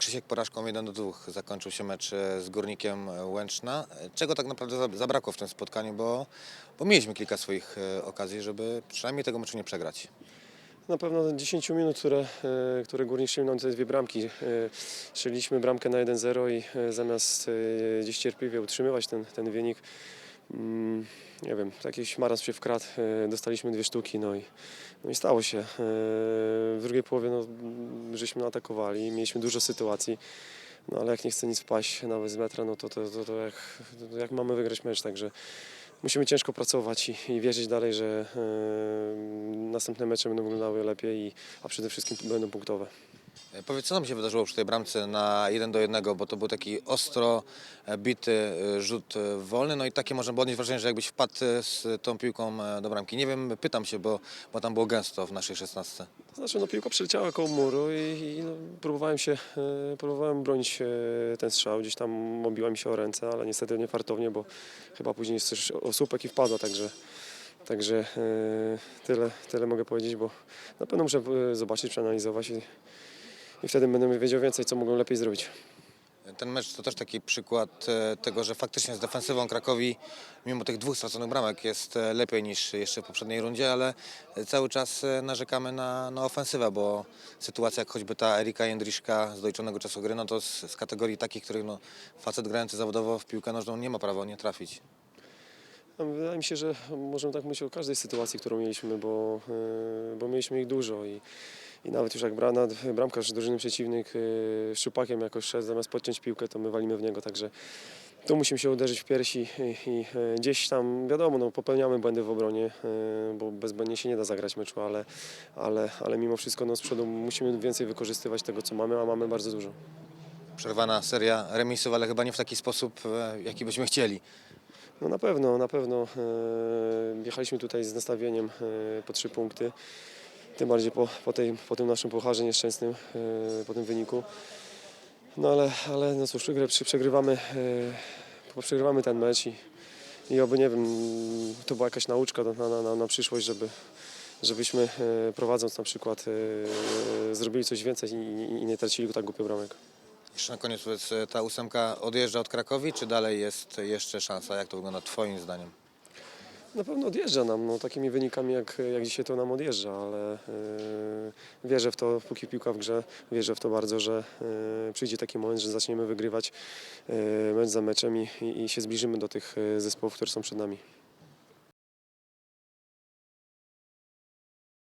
Krzysiek porażką 1 do 2 zakończył się mecz e, z Górnikiem Łęczna. E, Czego tak naprawdę za- zabrakło w tym spotkaniu, bo, bo mieliśmy kilka swoich e, okazji, żeby przynajmniej tego meczu nie przegrać. Na pewno 10 minut, które, które Górnik strzelił nam te dwie bramki. Strzeliliśmy bramkę na 1-0 i zamiast gdzieś cierpliwie utrzymywać ten, ten wynik, mm, nie wiem, jakiś marazm się wkradł, e, dostaliśmy dwie sztuki, no i, no i stało się. E, W drugiej połowie no, żeśmy atakowali, mieliśmy dużo sytuacji, no ale jak nie chce nic wpaść nawet z metra, no to, to, to, to, jak, to jak mamy wygrać mecz, także musimy ciężko pracować i, i wierzyć dalej, że e, następne mecze będą wyglądały lepiej, i, a przede wszystkim będą punktowe. E, Powiedz, co nam się wydarzyło przy tej bramce na 1 do 1, bo to był taki ostro e, bity e, rzut wolny, no i takie można było odnieść wrażenie, że jakbyś wpadł z tą piłką do bramki. Nie wiem, pytam się, bo, bo tam było gęsto w naszej 16. To znaczy, no, piłka przeleciała koło muru i, i no, próbowałem się, próbowałem bronić ten strzał, gdzieś tam obiła mi się o ręce, ale niestety nie fartownie, bo chyba później jest osłupek i wpadła, także, także tyle, tyle mogę powiedzieć, bo na pewno muszę zobaczyć, przeanalizować i, i wtedy będę wiedział więcej, co mogą lepiej zrobić. Ten mecz to też taki przykład e, tego, że faktycznie z defensywą Krakowi, mimo tych dwóch straconych bramek, jest e, lepiej niż jeszcze w poprzedniej rundzie, ale e, cały czas narzekamy na, na ofensywę, bo sytuacja jak choćby ta Erika Jędryszka z doliczonego czasu gry, no to z, z kategorii takich, których no, facet grający zawodowo w piłkę nożną nie ma prawa nie trafić. No, Wydaje mi się, że możemy tak myśleć o każdej sytuacji, którą mieliśmy, bo, bo mieliśmy ich dużo i, i nawet już jak brana, bramkarz drużyny przeciwnych e, szczupakiem jakoś szedł, zamiast podciąć piłkę, to my walimy w niego, także tu musimy się uderzyć w piersi i, i e, gdzieś tam, wiadomo, no, popełniamy błędy w obronie, e, bo bezbłędnie się nie da zagrać meczu, ale, ale, ale mimo wszystko no, z przodu musimy więcej wykorzystywać tego, co mamy, a mamy bardzo dużo. Przerwana seria remisów, ale chyba nie w taki sposób, e, jaki byśmy chcieli. No na pewno, na pewno. E, Jechaliśmy tutaj z nastawieniem e, po trzy punkty. Tym bardziej po, po, tej, po tym naszym pucharze nieszczęsnym, e, po tym wyniku. No ale, ale no cóż, przegrywamy, e, przegrywamy ten mecz i, i oby, nie wiem, to była jakaś nauczka na, na, na, przyszłość, żeby, żebyśmy e, prowadząc na przykład zrobili coś więcej i, i, i nie tracili tak głupio bramek. Jeszcze na koniec powiedz, ta ósemka odjeżdża od Krakowi, czy dalej jest jeszcze szansa? Jak to wygląda Twoim zdaniem? Na pewno odjeżdża nam, no, takimi wynikami jak, jak dzisiaj to nam odjeżdża, ale yy, wierzę w to, póki piłka w grze, wierzę w to bardzo, że yy, przyjdzie taki moment, że zaczniemy wygrywać yy, mecz za meczem i, i, i się zbliżymy do tych zespołów, które są przed nami.